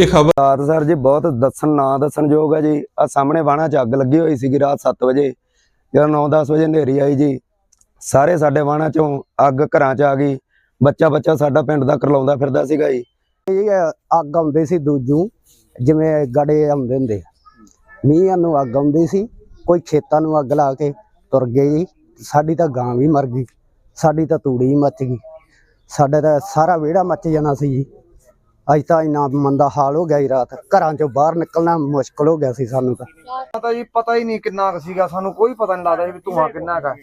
ਇਹ ਖਬਰ ਸਰ ਜੀ ਬਹੁਤ ਦੱਸਣ ਨਾ ਦੱਸਣਯੋਗ ਹੈ ਜੀ। ਆ ਸਾਹਮਣੇ ਵਾਣਾ 'ਚ ਅੱਗ ਲੱਗੀ ਹੋਈ ਸੀਗੀ ਰਾਤ 7 ਵਜੇ। ਜਦੋਂ 9-10 ਵਜੇ ਹਨੇਰੀ ਆਈ ਜੀ। ਸਾਰੇ ਸਾਡੇ ਵਾਣਾ 'ਚੋਂ ਅੱਗ ਘਰਾਂ 'ਚ ਆ ਗਈ। ਬੱਚਾ ਬੱਚਾ ਸਾਡਾ ਪਿੰਡ ਦਾ ਕਰਲਾਉਂਦਾ ਫਿਰਦਾ ਸੀਗਾ ਜੀ। ਇਹ ਅੱਗ ਆਉਂਦੀ ਸੀ ਦੂਜੂ ਜਿਵੇਂ ਗੜੇ ਆਉਂਦੇ ਹੁੰਦੇ ਆ। ਮੀਂਹ ਨੂੰ ਅੱਗ ਆਉਂਦੀ ਸੀ ਕੋਈ ਖੇਤਾਂ ਨੂੰ ਅੱਗ ਲਾ ਕੇ ਤੁਰ ਗਈ ਸਾਡੀ ਤਾਂ ਗਾਂ ਵੀ ਮਰ ਗਈ। ਸਾਡੀ ਤਾਂ ਤੂੜੀ ਮੱਚ ਗਈ। ਸਾਡੇ ਤਾਂ ਸਾਰਾ ਵਿਹੜਾ ਮੱਚ ਜਾਣਾ ਸੀ ਜੀ। ਅੱਜ ਤਾਂ ਇੰਨਾ ਮੰਦਾ ਹਾਲ ਹੋ ਗਿਆ ਜੀ ਰਾਤ। ਘਰਾਂ ਚੋਂ ਬਾਹਰ ਨਿਕਲਣਾ ਮੁਸ਼ਕਲ ਹੋ ਗਿਆ ਸੀ ਸਾਨੂੰ ਤਾਂ। ਪਤਾ ਜੀ ਪਤਾ ਹੀ ਨਹੀਂ ਕਿੰਨਾ ਕੁ ਸੀਗਾ ਸਾਨੂੰ ਕੋਈ ਪਤਾ ਨਹੀਂ ਲੱਗਦਾ ਸੀ ਵੀ ਧੂਆਂ ਕਿੰਨਾ ਹੈਗਾ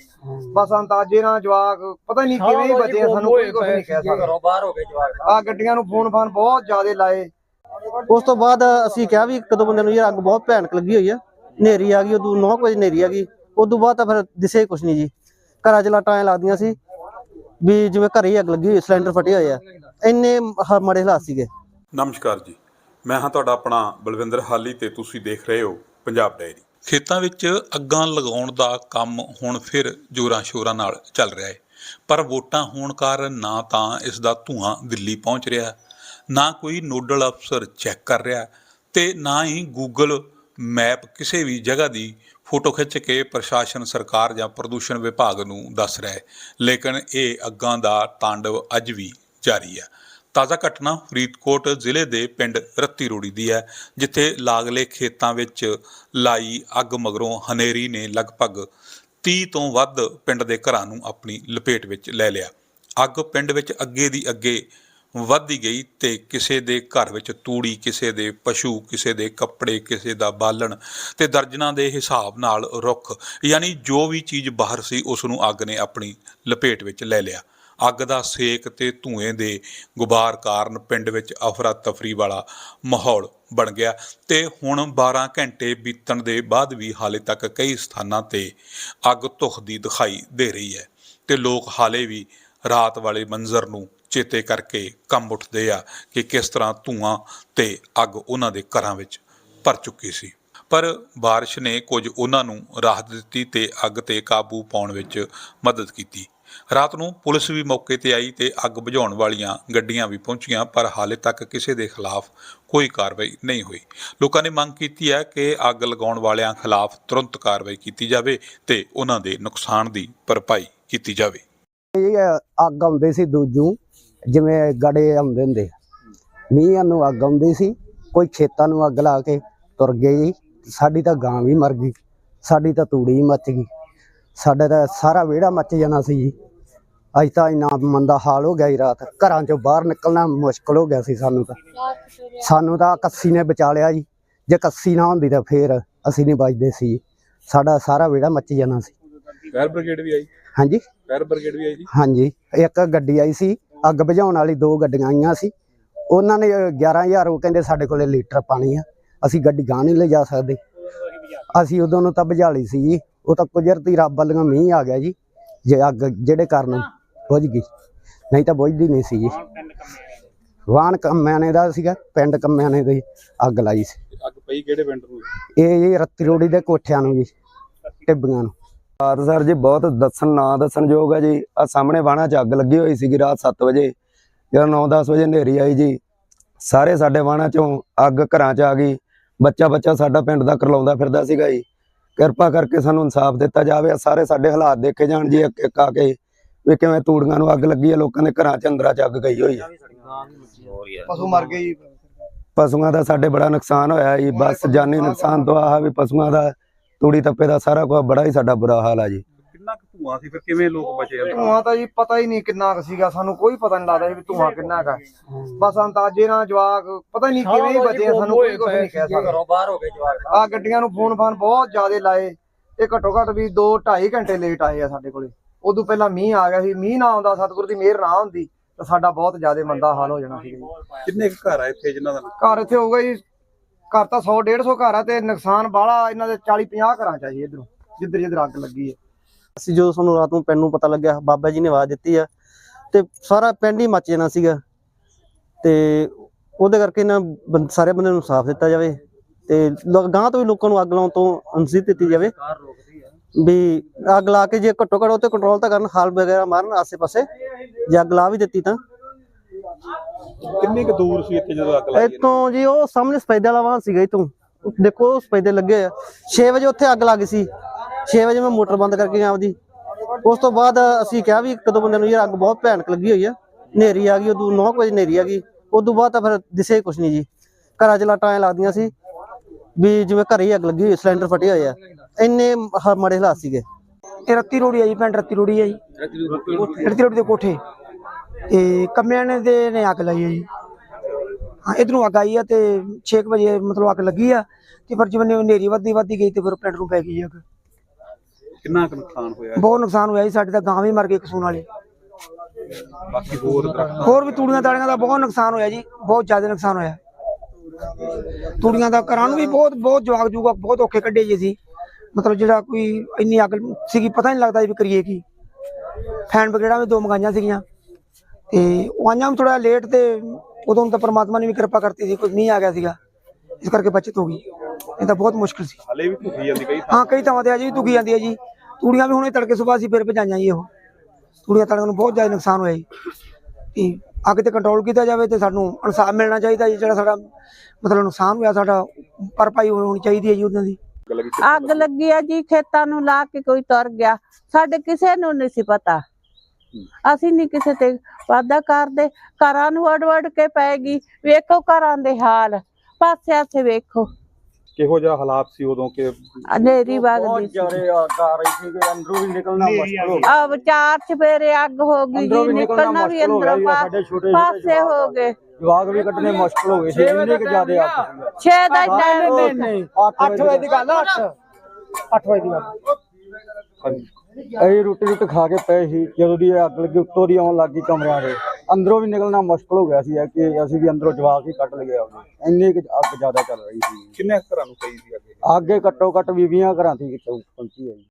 ਬਸ ਅੰਦਾਜ਼ੇ ਨਾਲ ਜਵਾਕ ਪਤਾ ਹੀ ਨਹੀਂ ਕਿਵੇਂ ਹੀ ਬਚੇ ਆ, ਸਾਨੂੰ ਕੋਈ ਕੁਝ ਨਹੀਂ ਕਹਿ ਸਕਦਾ ਬਾਹਰ ਹੋ ਗਏ ਜਵਾਕ ਆ ਗੱਡੀਆਂ ਨੂੰ ਫੋਨ ਫਾਨ ਬਹੁਤ ਜ਼ਿਆਦਾ ਲਾਏ। ਉਸ ਤੋਂ ਬਾਅਦ ਅਸੀਂ ਕਿਹਾ ਵੀ ਕਦੋਂ ਬੰਦੇ ਨੂੰ ਯਾਰ ਅੱਗ ਬਹੁਤ ਭਿਆਨਕ ਲੱਗੀ ਹੋਈ ਆ। ਹਨੇਰੀ ਆ ਗਈ ਉਦੋਂ 9 ਵਜੇ ਹਨੇਰੀ ਆ ਗਈ। ਉਦੋਂ ਬਾਅਦ ਤਾਂ ਫਿਰ ਦਿਸੇ ਕੁਛ ਨਹੀਂ ਜੀ। ਘਰਾਂ 'ਚ ਲਾਟਾਂ ਐਂ ਲੱਗਦੀਆਂ ਸੀ ਵੀ ਜਿਵੇਂ ਘਰੇ ਹੀ ਅੱਗ ਲੱਗੀ ਹੋਈ ਸਿਲੰਡਰ ਫਟੇ ਹੋਏ ਆ। ਇੰਨੇ ਹ- ਮਾੜੇ ਹਾਲਾਤ ਸੀਗੇ। ਨਮਸਕਾਰ ਜੀ। ਮੈਂ ਹਾਂ ਤੁਹਾਡਾ ਆਪਣਾ ਬਲਵਿੰਦਰ ਹਾਲੀ ਤੇ ਤੁਸੀਂ ਦੇਖ ਰਹੇ ਹੋ ਪੰਜਾਬ ਡਾਇਰੀ। ਖੇਤਾਂ ਵਿੱਚ ਅੱਗਾਂ ਲਗਾਉਣ ਦਾ ਕੰਮ ਹੁਣ ਫਿਰ ਜੋਰਾਂ ਸ਼ੋਰਾਂ ਨਾਲ ਚੱਲ ਰਿਹਾ ਹੈ। ਪਰ ਵੋਟਾਂ ਹੋਣ ਕਾਰਨ ਨਾ ਤਾਂ ਇਸ ਦਾ ਧੂਆਂ ਦਿੱਲੀ ਪਹੁੰਚ ਰਿਹਾ ਨਾ ਕੋਈ ਨੋਡਲ ਅਫਸਰ ਚੈੱਕ ਕਰ ਰਿਹਾ ਤੇ ਨਾ ਹੀ ਗੂਗਲ ਮੈਪ ਕਿਸੇ ਵੀ ਜਗ੍ਹਾ ਦੀ ਫੋਟੋ ਖਿੱਚ ਕੇ ਪ੍ਰਸ਼ਾਸਨ, ਸਰਕਾਰ ਜਾਂ ਪ੍ਰਦੂਸ਼ਣ ਵਿਭਾਗ ਨੂੰ ਦੱਸ ਰਿਹਾ ਹੈ। ਲੇਕਿਨ ਇਹ ਅੱਗਾਂ ਦਾ ਤਾਂਡਵ ਅੱਜ ਵੀ ਜਾਰੀ ਹੈ। ਤਾਜ਼ਾ ਘਟਨਾ ਫਰੀਦਕੋਟ ਜ਼ਿਲ੍ਹੇ ਦੇ ਪਿੰਡ ਰੱਤੀ ਰੋੜੀ ਦੀ ਹੈ, ਜਿੱਥੇ ਲਾਗਲੇ ਖੇਤਾਂ ਵਿੱਚ ਲਾਈ ਅੱਗ ਮਗਰੋਂ ਹਨੇਰੀ ਨੇ ਲਗਭਗ 30 ਤੋਂ ਵੱਧ ਪਿੰਡ ਦੇ ਘਰਾਂ ਨੂੰ ਆਪਣੀ ਲਪੇਟ ਵਿੱਚ ਲੈ ਲਿਆ। ਅੱਗ ਪਿੰਡ ਵਿੱਚ ਅੱਗੇ ਦੀ ਅੱਗੇ ਵੱਧਦੀ ਗਈ ਤੇ ਕਿਸੇ ਦੇ ਘਰ ਵਿੱਚ ਤੂੜੀ, ਕਿਸੇ ਦੇ ਪਸ਼ੂ, ਕਿਸੇ ਦੇ ਕੱਪੜੇ, ਕਿਸੇ ਦਾ ਬਾਲਣ ਤੇ ਦਰਜਨਾਂ ਦੇ ਹਿਸਾਬ ਨਾਲ ਰੁੱਖ, ਯਾਨੀ ਜੋ ਵੀ ਚੀਜ਼ ਬਾਹਰ ਸੀ, ਉਸ ਨੂੰ ਅੱਗ ਨੇ ਆਪਣੀ ਲਪੇਟ ਵਿੱਚ ਲੈ ਲਿਆ। ਅੱਗ ਦਾ ਸੇਕ ਤੇ ਧੂਏ ਦੇ ਗੁਬਾਰ ਕਾਰਨ ਪਿੰਡ ਵਿੱਚ ਅਫਰਾ ਤਫਰੀ ਵਾਲਾ ਮਾਹੌਲ ਬਣ ਗਿਆ ਤੇ ਹੁਣ 12 ਘੰਟੇ ਬੀਤਣ ਦੇ ਬਾਅਦ ਵੀ ਹਾਲੇ ਤੱਕ ਕਈ ਸਥਾਨਾਂ ਤੇ ਅੱਗ ਧੁਖਦੀ ਦਿਖਾਈ ਦੇ ਰਹੀ ਹੈ ਤੇ ਲੋਕ ਹਾਲੇ ਵੀ ਰਾਤ ਵਾਲੇ ਮੰਜ਼ਰ ਨੂੰ ਚੇਤੇ ਕਰਕੇ ਕੰਬ ਉੱਠਦੇ ਆ ਕਿ ਕਿਸ ਤਰ੍ਹਾਂ ਧੂਆਂ ਤੇ ਅੱਗ ਉਹਨਾਂ ਦੇ ਘਰਾਂ ਵਿੱਚ ਭਰ ਚੁੱਕੀ ਸੀ ਪਰ بارش ਨੇ ਕੁਝ ਉਹਨਾਂ ਨੂੰ ਰਾਹਤ ਦਿੱਤੀ ਤੇ ਅੱਗ ਤੇ ਕਾਬੂ ਪਾਉਣ ਵਿੱਚ ਮਦਦ ਕੀਤੀ ਰਾਤ ਨੂੰ ਪੁਲਿਸ ਵੀ ਮੌਕੇ ਤੇ ਆਈ ਤੇ ਅੱਗ ਬੁਝਾਉਣ ਵਾਲੀਆਂ ਗੱਡੀਆਂ ਵੀ ਪਹੁੰਚੀਆਂ, ਪਰ ਹਾਲੇ ਤੱਕ ਕਿਸੇ ਦੇ ਖਿਲਾਫ ਕੋਈ ਕਾਰਵਾਈ ਨਹੀਂ ਹੋਈ। ਲੋਕਾਂ ਨੇ ਮੰਗ ਕੀਤੀ ਹੈ ਕਿ ਅੱਗ ਲਗਾਉਣ ਵਾਲਿਆਂ ਖਿਲਾਫ ਤੁਰੰਤ ਕਾਰਵਾਈ ਕੀਤੀ ਜਾਵੇ ਤੇ ਉਹਨਾਂ ਦੇ ਨੁਕਸਾਨ ਦੀ ਭਰਪਾਈ ਕੀਤੀ ਜਾਵੇ। ਇਹ ਅੱਗ ਆਉਂਦੀ ਸੀ ਦੂਜੂ ਜਿਵੇਂ ਗੜੇ ਆਉਂਦੇ ਹੁੰਦੇ ਆ। ਮੀਂਹ ਨੂੰ ਅੱਗ ਆਉਂਦੀ ਸੀ, ਕੋਈ ਖੇਤਾਂ ਨੂੰ ਅੱਗ ਲਾ ਕੇ ਤੁਰ ਗਏ ਜੀ ਸਾਡੀ ਤਾਂ ਗਾਂ ਵੀ ਮਰ ਗਈ, ਸਾਡੀ ਤਾਂ ਤੂੜੀ ਮੱਚ ਗਈ। ਸਾਡਾ ਤਾਂ ਸਾਰਾ ਵਿਹੜਾ ਮੱਚ ਜਾਣਾ ਸੀ ਜੀ। ਅੱਜ ਤਾਂ ਇੰਨਾ ਮੰਦਾ ਹਾਲ ਹੋ ਗਿਆ ਜੀ ਰਾਤ। ਘਰਾਂ ਚੋਂ ਬਾਹਰ ਨਿਕਲਣਾ ਮੁਸ਼ਕਲ ਹੋ ਗਿਆ ਸੀ ਸਾਨੂੰ ਤਾਂ। ਸਾਨੂੰ ਤਾਂ ਕੱਸੀ ਨੇ ਬਚਾ ਲਿਆ ਜੀ। ਜੇ ਕੱਸੀ ਨਾ ਹੁੰਦੀ ਤਾਂ ਫੇਰ ਅਸੀਂ ਨਹੀਂ ਬਚਦੇ ਸੀ। ਸਾਡਾ ਸਾਰਾ ਵਿਹੜਾ ਮੱਚ ਜਾਣਾ ਸੀ। ਫਾਇਰ ਬ੍ਰਿਗੇਡ ਵੀ ਆਈ। ਹਾਂਜੀ। ਫਾਇਰ ਬ੍ਰਿਗੇਡ ਵੀ ਆਈ ਜੀ। ਹਾਂਜੀ। ਇੱਕ ਗੱਡੀ ਆਈ ਸੀ। ਅੱਗ ਬੁਝਾਉਣ ਵਾਲੀ ਦੋ ਗੱਡੀਆਂ ਆਈਆਂ ਸੀ। ਉਹਨਾਂ ਨੇ 11000 ਉਹ ਕਹਿੰਦੇ ਸਾਡੇ ਕੋਲੇ ਲੀਟਰ ਪਾਣੀ ਆ। ਅਸੀਂ ਗੱਡੀ ਗਾਂ ਨਹੀਂ ਲੈ ਜਾ ਸਕਦੇ। ਅਸੀਂ ਉਦੋਂ ਨੂੰ ਤਾਂ ਬੁਝਾ ਲਈ ਸੀ ਜੀ। ਉਹ ਤਾਂ ਕੁਦਰਤੀ ਰੱਬ ਵੱਲੋਂ ਮੀਂਹ ਆ ਗਿਆ ਜੀ। ਜੇ ਅੱਗ ਜਿਹੜੇ ਕਾਰਨ ਬੁਝ ਗਈ। ਨਹੀਂ ਤਾਂ ਬੁਝਦੀ ਨਹੀਂ ਸੀ ਜੀ ਵਾਹਨ ਕੰਮਿਆਣੇ ਦਾ ਸੀਗਾ ਪਿੰਡ ਕੰਮਿਆਣੇ ਦੀ ਅੱਗ ਲਾਈ ਸੀ। ਅੱਗ ਪਈ ਕਿਹੜੇ ਪਿੰਡ ਨੂੰ? ਇਹ ਜੀ ਰੱਤੀ ਰੋੜੀ ਦੇ ਕੋਠਿਆਂ ਨੂੰ ਜੀ ਟਿੱਬੀਆਂ ਨੂੰ। ਰਾਤ ਸਰ ਜੀ ਬਹੁਤ ਦੱਸਣ ਨਾ ਦੱਸਣਯੋਗ ਹੈ ਜੀ। ਆ ਸਾਹਮਣੇ ਵਾਣਾ 'ਚ ਅੱਗ ਲੱਗੀ ਹੋਈ ਸੀਗੀ ਰਾਤ 7 ਵਜੇ। ਜਦੋਂ 9-10 ਵਜੇ ਹਨੇਰੀ ਆਈ ਜੀ। ਸਾਰੇ ਸਾਡੇ ਵਾਣਾ 'ਚੋਂ ਅੱਗ ਘਰਾਂ 'ਚ ਆ ਗਈ। ਬੱਚਾ ਬੱਚਾ ਸਾਡਾ ਪਿੰਡ ਦਾ ਕਰਲਾਉਂਦਾ ਫਿਰਦਾ ਸੀਗਾ ਜੀ। ਕਿਰਪਾ ਕਰਕੇ ਸਾਨੂੰ ਇਨਸਾਫ ਦਿੱਤਾ ਜਾਵੇ। ਸਾਰੇ ਸਾਡੇ ਹਾਲਾਤ ਦੇਖੇ ਜਾਣ ਜੀ ਇੱਕ ਇੱਕ ਆ ਕੇ। ਵੀ ਕਿਵੇਂ ਤੂੜੀਆਂ ਨੂੰ ਅੱਗ ਲੱਗੀ ਹੈ ਲੋਕਾਂ ਦੇ ਘਰਾਂ 'ਚ ਅੰਦਰਾਂ 'ਚ ਅੱਗ ਗਈ ਹੋਈ ਹੈ ਪਸ਼ੂ ਮਰ ਗਏ ਜੀ। ਪਸ਼ੂਆਂ ਦਾ ਸਾਡੇ ਬੜਾ ਨੁਕਸਾਨ ਹੋਇਆ ਜੀ ਬਸ ਜਾਨੀ ਨੁਕਸਾਨ ਤੋਂ ਆਹ ਵੀ ਪਸ਼ੂਆਂ ਦਾ ਤੂੜੀ ਤੱਪੇ ਦਾ ਸਾਰਾ ਕੁਝ ਬੜਾ ਹੀ ਸਾਡਾ ਬੁਰਾ ਹਾਲ ਆ ਜੀ। ਕਿੰਨਾ ਕੁ ਧੂਆਂ ਸੀ ਫਿਰ ਕਿਵੇਂ ਲੋਕ ਬਚੇ ਆ? ਧੂਆਂ ਤਾਂ ਜੀ ਪਤਾ ਹੀ ਨਹੀਂ ਕਿੰਨਾ ਕੁ ਸੀਗਾ ਸਾਨੂੰ ਕੋਈ ਪਤਾ ਨਹੀਂ ਲੱਗਦਾ ਸੀ ਵੀ ਧੂਆਂ ਕਿੰਨਾ ਹੈਗਾ ਬਸ ਅੰਦਾਜ਼ੇ ਨਾਲ ਜਵਾਕ ਪਤਾ ਨਹੀਂ ਕਿਵੇਂ ਹੀ ਬਚੇ ਆ, ਸਾਨੂੰ ਕੋਈ ਕੁਝ ਨਹੀਂ ਕਹਿ ਸਕਦਾ। ਘਰੋਂ ਬਾਹਰ ਹੋ ਗਏ ਜਵਾਕ। ਆ ਗੱਡੀਆਂ ਨੂੰ ਫੋਨ ਫਾਨ ਬਹੁਤ ਜ਼ਿਆਦਾ ਲਾਏ ਇਹ ਘੱਟੋ ਘੱਟ ਵੀ 2 2.5 ਘੰਟੇ ਲੇਟ ਆਏ ਆ ਸਾਡੇ ਕੋਲੇ। ਉਦੋਂ ਪਹਿਲਾਂ ਮੀਂਹ ਆ ਗਿਆ ਸੀ। ਮੀਂਹ ਨਾ ਆਉਂਦਾ ਸਤਿਗੁਰ ਦੀ ਮਿਹਰ ਨਾ ਹੁੰਦੀ ਤਾਂ ਸਾਡਾ ਬਹੁਤ ਜ਼ਿਆਦਾ ਮੰਦਾ ਹਾਲ ਹੋ ਜਾਣਾ ਸੀ। ਜੀ ਕਿੰਨੇ ਕੁ ਘਰ ਆ ਇੱਥੇ ਜਿਨ੍ਹਾਂ ਦਾ ਘਰ ਇੱਥੇ ਹੋਊਗਾ ਜੀ। ਘਰ ਤਾਂ 100 150 ਘਰ ਆ ਤੇ ਨੁਕਸਾਨ ਬਾਹਲਾ ਇਹਨਾਂ ਦੇ 40 50 ਘਰਾਂ ਚ ਆ ਜੀ ਇਧਰੋਂ ਜਿੱਧਰ ਜਿੱਧਰ ਅੱਗ ਲੱਗੀ ਹੈ। ਅਸੀਂ ਜਦੋਂ ਸਾਨੂੰ ਰਾਤ ਨੂੰ ਪਿੰਡ ਨੂੰ ਪਤਾ ਲੱਗਿਆ ਬਾਬਾ ਜੀ ਨੇ ਆਵਾਜ਼ ਦਿੱਤੀ ਆ ਤੇ ਸਾਰਾ ਪਿੰਡ ਹੀ ਮੱਚ ਜਾਣਾ ਸੀਗਾ। ਤੇ ਉਹਦੇ ਕਰਕੇ ਨਾ ਸਾਰੇ ਬੰਦੇ ਨੂੰ ਸਾਫ਼ ਦਿੱਤਾ ਜਾਵੇ ਤੇ ਗਾਂਹ ਤੋਂ ਵੀ ਲੋਕਾਂ ਨੂੰ ਅੱਗ ਲਾਉਣ ਤੋਂ ਅਨੁਮਤੀ ਦਿੱਤੀ ਜਾਵੇ। ਵੀ ਅੱਗ ਲਾ ਕੇ ਜੇ ਘੱਟੋ ਘੱਟ ਤੇ ਕੰਟਰੋਲ ਤਾਂ ਕਰਨ ਹਾਲ ਵਗੈਰਾ ਮਾਰਨ ਆਸੇ ਪਾਸੇ ਜੇ ਅੱਗ ਲਾ ਵੀ ਦਿੱਤੀ ਤਾਂ। ਕਿੰਨੀ ਕੁ ਦੂਰ ਸੀ ਇੱਥੇ ਜਦੋਂ ਅੱਗ ਲੱਗੀ ਇੱਥੋਂ ਜੀ ਉਹ ਸਾਹਮਣੇ ਸਪੈਦੇ ਵਾਲਾ ਵਾਹਨ ਸੀਗਾ ਇਤੋਂ ਦੇਖੋ ਸਪੈਦੇ ਲੱਗੇ ਆ। 6 ਵਜੇ ਉੱਥੇ ਅੱਗ ਲੱਗ ਸੀ। 6 ਵਜੇ ਮੈਂ ਮੋਟਰ ਬੰਦ ਕਰਕੇ ਗਿਆ ਆਪਦੀ। ਉਸ ਤੋਂ ਬਾਅਦ ਅਸੀਂ ਕਿਹਾ ਵੀ ਕਦੋਂ ਬੰਦੇ ਨੂੰ ਯਾਰ ਅੱਗ ਬਹੁਤ ਭਿਆਨਕ ਲੱਗੀ ਹੋਈ ਆ। ਹਨੇਰੀ ਆ ਗਈ ਉਦੋਂ 9 ਵਜੇ ਹਨੇਰੀ ਆ ਗਈ। ਉਦੋਂ ਬਾਅਦ ਤਾਂ ਫਿਰ ਦਿਸੇ ਕੁਛ ਨਹੀਂ ਜੀ। ਘਰਾਂ 'ਚ ਲਾਟਾਂ ਲੱਗਦੀਆਂ ਸੀ। ਵੀ ਜਿਵੇਂ ਘਰੇ ਹੀ ਅੱਗ ਲੱਗੀ ਹੋਈ ਸਿਲੰਡਰ ਫਟੇ ਹੋਏ ਆ। ਇੰਨੇ ਹ- ਮਾੜੇ ਹਾਲਾਤ ਸੀਗੇ। ਇਹ ਰੱਤੀ ਰੋੜੀ ਆ ਜੀ ਪਿੰਡ ਰੱਤੀ ਰੋੜੀ ਆ ਜੀ। ਰੱਤੀ ਰੋੜੀ ਦੇ ਕੋਠੇ। ਤੇ ਕਮਿਆਂ ਨੇ ਦੇ ਨੇ ਅੱਗ ਲਾਈ ਆ ਜੀ। ਹਾਂ ਇਧਰੋਂ ਅੱਗ ਆਈ ਆ ਤੇ 6 ਵਜੇ ਮਤਲਬ ਅੱਗ ਲੱਗੀ ਆ ਤੇ ਪਰ ਜਿਵੇਂ ਹਨੇਰੀ ਵੱਧਦੀ ਵੱਧਦੀ ਗਈ ਤੇ ਫਿਰ ਪਿੰਡ ਨੂੰ ਪੈ ਗਈ ਜੀ ਅੱਗ। ਕਿੰਨਾ ਕੁ ਨੁਕਸਾਨ ਹੋਇਆ? ਬਹੁਤ ਨੁਕਸਾਨ ਹੋਇਆ ਜੀ ਸਾਡੇ ਤਾਂ ਗਾਂ ਵੀ ਮਰ ਗਏ ਕਸੂਨ ਵਾਲੇ। ਬਾਕੀ ਹੋਰ ਦਰਖਤ? ਹੋਰ ਵੀ ਤੂੜੀਆਂ ਤਾੜੀਆਂ ਦਾ ਬਹੁਤ ਨੁਕਸਾਨ ਹੋਇਆ ਜੀ ਬਹੁਤ ਜ਼ਿਆਦਾ ਨੁਕਸਾਨ ਹੋਇਆ। ਤੂੜੀਆਂ ਦਾ ਘਰਾਂ ਨੂੰ ਵੀ ਬਹੁਤ ਬਹੁਤ ਜਵਾਗ ਜੂਗਾ ਬਹੁਤ ਔਖੇ ਕੱਢੇ ਜੀ ਸੀ। ਮਤਲਬ ਜਿਹੜਾ ਕੋਈ ਇੰਨੀ ਅੱਗ ਸੀਗੀ ਪਤਾ ਨਹੀਂ ਲੱਗਦਾ ਵੀ ਕਰੀਏ ਕੀ। ਫੈਨ ਬਗੜਾਂ ਵੀ ਦੋ ਮੰਗਾਈਆਂ ਸੀਗੀਆਂ। ਤੇ ਉਹ ਆਈਆਂ ਥੋੜਾ ਲੇਟ ਤੇ ਉਦੋਂ ਤਾਂ ਪ੍ਰਮਾਤਮਾ ਨੇ ਵੀ ਕਿਰਪਾ ਕਰਤੀ ਸੀ ਕੋਈ ਮੀਂਹ ਆ ਗਿਆ ਸੀਗਾ। ਇਸ ਕਰਕੇ ਬਚਤ ਹੋ ਗਈ। ਇਹ ਤਾਂ ਬਹੁਤ ਮੁਸ਼ਕਲ ਸੀ। ਹਲੇ ਵੀ ਧੁਖੀ ਜਾਂਦੀ ਕਈ ਹਾਂ ਕਈ ਥਾਵਾਂ ਤੇ ਅਜੇ ਵੀ ਤੁਕੀ ਜਾਂਦੀ ਹੈ ਜੀ। ਤੂੜੀਆਂ ਵੀ ਹੁਣੇ ਤੜਕੇ ਸੁਬਾਹ ਸੀ ਫਿਰ ਭਜਾਈਆਂ ਜੀ ਉਹ। ਤੂੜੀਆਂ ਤੜਕੇ ਨੂੰ ਬਹੁਤ ਜ਼ਿਆਦਾ ਨੁਕਸਾਨ ਹੋਇਆ ਜੀ। ਤੇ ਅੱਗ ਤੇ ਕੰਟਰੋਲ ਕੀਤਾ ਜਾਵੇ ਤੇ ਸਾਨੂੰ ਇਨਸਾਫ ਮਿਲਣਾ ਚਾਹੀਦਾ ਜੀ ਜਿਹੜਾ ਸਾਡਾ ਮਤਲਬ ਨੁਕਸਾਨ ਹੋਇਆ ਸਾਡਾ ਭਰਪਾਈ ਹੋਣੀ ਚਾਹੀਦੀ ਹੈ ਜੀ ਉਹਨਾਂ ਦੀ। ਲੱਗੀ ਅੱਗ ਲੱਗੀ ਆ ਜੀ ਖੇਤਾਂ ਨੂੰ ਲਾ ਕੇ ਕੋਈ ਤੁਰ ਗਿਆ। ਸਾਡੇ ਕਿਸੇ ਨੂੰ ਨਹੀਂ ਸੀ ਪਤਾ। ਅਸੀਂ ਨਹੀਂ ਕਿਸੇ ਤੇ ਵਾਦਾ ਕਰਦੇ। ਘਰਾਂ ਨੂੰ ਅੜ ਅੜ ਕੇ ਪੈਗੀ ਵੇਖੋ ਘਰਾਂ ਦੇ ਹਾਲ। ਪਾਸੇ ਆਸੇ ਵੇਖੋ। ਕਿਹੋ ਜਿਹਾ ਹਾਲਾਤ ਸੀ ਉਦੋਂ ਕਿ ਹਨੇਰੀ ਵਗਦੀ ਸੀ। ਆ ਰਹੀ ਸੀ ਕਿ ਅੰਦਰੋਂ ਵੀ ਨਿਕਲਣਾ ਮੁਸ਼ਕਲ ਹੋ ਆ ਵਿਚਾਰ ਚਪੇਰੇ ਅੱਗ ਹੋ ਗਈ ਜੀ ਨਿਕਲਣਾ ਵੀ ਅੰਦਰੋਂ ਪਾ- ਪਾਸੇ ਹੋ ਗਏ। ਜਵਾਗ ਵੀ ਕੱਢਣੇ ਮੁਸ਼ਕਲ ਹੋ ਗਏ ਸੀ ਇੰਨੇ ਕਿ ਜ਼ਿਆਦਾ ਅੱਗ ਸੀ 6 ਦਾ ਟਾਈਮ ਹੋ ਗਿਆ। 8 ਵਜੇ ਦੀ ਗੱਲ 8 8 ਵਜੇ ਦੀ ਗੱਲ ਅਸੀਂ ਰੋਟੀ ਰੋਟੀ ਖਾ ਕੇ ਪਏ ਸੀ ਜਦੋਂ ਦੀ ਇਹ ਅੱਗ ਲੱਗੀ ਉੱਤੋਂ ਦੀ ਆਉਣ ਲੱਗੀ ਕਮਰਿਆਂ ਦੇ। ਅੰਦਰੋਂ ਵੀ ਨਿਕਲਣਾ ਮੁਸ਼ਕਲ ਹੋ ਗਿਆ ਸੀ ਇਹ ਕਿ ਅਸੀਂ ਵੀ ਅੰਦਰੋਂ ਜਵਾਕ ਹੀ ਕੱਢ ਲਏ ਆਪਦੇ। ਇੰਨੀ ਕਿ ਅੱਗ ਜ਼ਿਆਦਾ ਚੱਲ ਰਹੀ ਸੀ। ਕਿੰਨੇ ਘਰਾਂ ਨੂੰ ਪਈ ਸੀ ਅੱਗੇ? ਅੱਗੇ ਘੱਟੋ ਘੱਟ 20 ਘਰਾਂ ਦੀ ਪਹੁੰਚੀ ਹੈ ਜੀ।